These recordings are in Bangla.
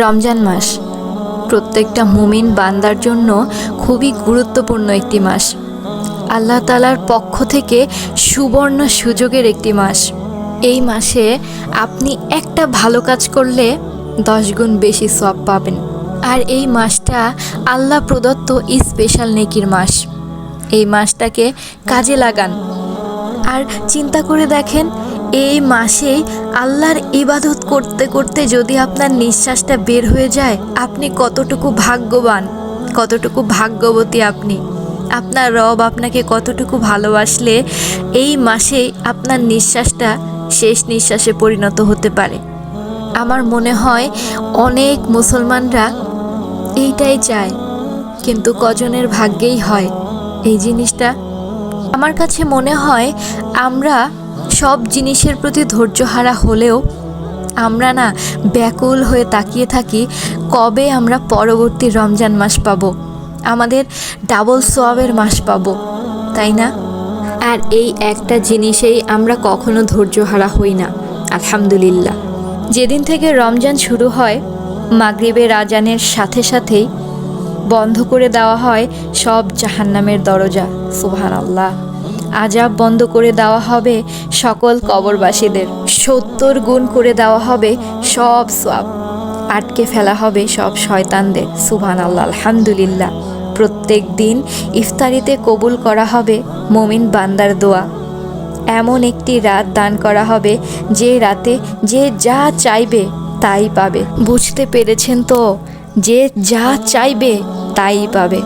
রমজান মাস। প্রত্যেকটা মুমিন বান্দার জন্য খুবই গুরুত্বপূর্ণ একটি মাস। আল্লাহ তালার পক্ষ থেকে সুবর্ণ সুযোগের একটি মাস। এই মাসে আপনি একটা ভালো কাজ করলে গুণ বেশি সব পাবেন। আর এই মাসটা আল্লাহ প্রদত্ত স্পেশাল নেকির মাস। এই মাসটাকে কাজে লাগান। আর চিন্তা করে দেখেন এই মাসেই আল্লাহর ইবাদত করতে করতে যদি আপনার নিঃশ্বাসটা বের হয়ে যায়, আপনি কতটুকু ভাগ্যবান, কতটুকু ভাগ্যবতী আপনি। আপনার রব আপনাকে কতটুকু ভালোবাসলে এই মাসেই আপনার নিঃশ্বাসটা শেষ নিঃশ্বাসে পরিণত হতে পারে। আমার মনে হয় অনেক মুসলমানরা এইটাই চায়, কিন্তু কজনের ভাগ্যেই হয় এই জিনিসটা। আমার কাছে মনে হয় আমরা সব জিনিসের প্রতি ধৈর্যহারা হলেও আমরা না ব্যাকুল হয়ে তাকিয়ে থাকি কবে আমরা পরবর্তী রমজান মাস পাবো। আমাদের ডাবল সোয়াবের মাস পাবো, তাই না? আর এই একটা জিনিসেই আমরা কখনো ধৈর্যহারা হই না, আলহামদুলিল্লাহ। যেদিন থেকে রমজান শুরু হয়, মাগরিবের আজানের সাথে সাথেই বন্ধ করে দেওয়া হয় সব জাহান্নামের দরজা সুহান আল্লাহ আজাব বন্ধ করে দেওয়া হবে সকল কবরবাসীদের। সত্তর গুণ করে দেওয়া হবে সব সোয়াব আটকে ফেলা হবে সব শয়তানদের। সুবহান আল্লাহ আলহামদুলিল্লাহ। প্রত্যেক দিন ইফতারিতে কবুল করা হবে মমিন বান্দার দোয়া। এমন একটি রাত দান করা হবে যে রাতে যে যা চাইবে তাই পাবে। বুঝতে পেরেছেন তো? যে যা চাইবে তাই পাবে।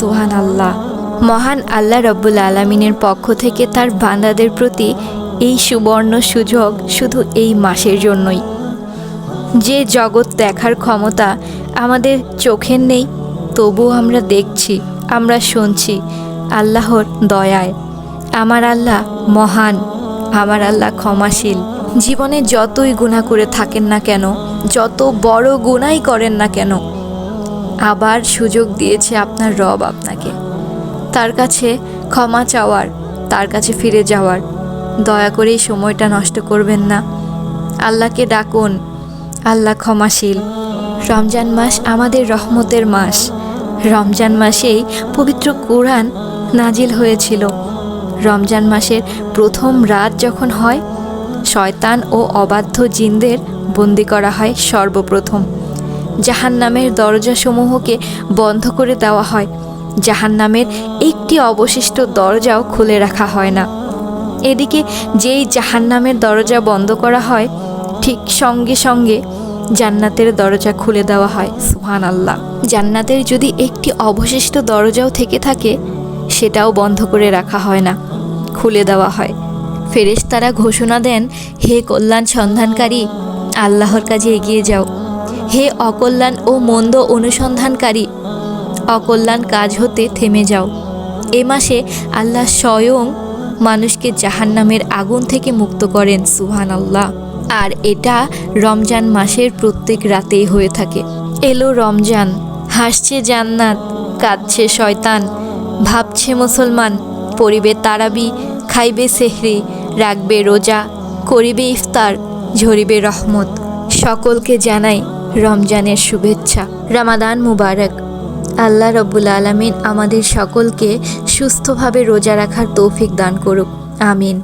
সুহান আল্লাহ মহান আল্লাহ রব্বুল আলমিনের পক্ষ থেকে তার বান্দাদের প্রতি এই সুবর্ণ সুযোগ শুধু এই মাসের জন্যই। যে জগৎ দেখার ক্ষমতা আমাদের চোখের নেই, তবুও আমরা দেখছি, আমরা শুনছি আল্লাহর দয়ায়। আমার আল্লাহ মহান, আমার আল্লাহ ক্ষমাশীল। জীবনে যতই গুণা করে থাকেন না কেন, যত বড় গুণাই করেন না কেন, আবার সুযোগ দিয়েছে আপনার রব আপনাকে। তার কাছে ক্ষমা চাওয়ার, তার কাছে ফিরে যাওয়ার। দয়া করে এই সময়টা নষ্ট করবেন না। আল্লাহকে ডাকুন। আল্লাহ ক্ষমাশীল। রমজান মাস আমাদের রহমতের মাস। রমজান মাসেই পবিত্র কোরআন নাজিল হয়েছিল। রমজান মাসের প্রথম রাত যখন হয়, শয়তান ও অবাধ্য জিনদের বন্দি করা হয় সর্বপ্রথম। জাহান্নামের দরজাসমূহকে বন্ধ করে দেওয়া হয়। জাহান্নামের একটি অবশিষ্ট দরজাও খুলে রাখা হয় না। এদিকে যেই জাহান্নামের দরজা বন্ধ করা হয়, ঠিক সঙ্গে সঙ্গে জান্নাতের দরজা খুলে দেওয়া হয় সুহান আল্লাহ জান্নাতের যদি একটি অবশিষ্ট দরজাও থেকে থাকে, সেটাও বন্ধ করে রাখা হয় না, খুলে দেওয়া হয়। ফেরেশতারা ঘোষণা দেন, হে কল্যাণ সন্ধানকারী, আল্লাহর কাজে এগিয়ে যাও। হে অকল্যাণ ও মন্দ অনুসন্ধানকারী অকল্যাণ কাজ হতে থেমে যাও। এ মাসে আল্লাহ স্বয়ং মানুষকে জাহান্নামের আগুন থেকে মুক্ত করেন সুহান আল্লাহ আর এটা রমজান মাসের প্রত্যেক রাতেই হয়ে থাকে। এলো রমজান, হাসছে জান্নাত, কাঁদছে শয়তান, ভাবছে মুসলমান পরিবে তারাবি, খাইবে সেহরি, রাখবে রোজা, করিবে ইফতার, ঝরিবে রহমত। সকলকে জানাই রমজানের শুভেচ্ছা। রামাদান মুবারক। আল্লাহ রব্বুল আলমিন আমাদের সকলকে সুস্থভাবে রোজা রাখার তৌফিক দান করুক। আমিন।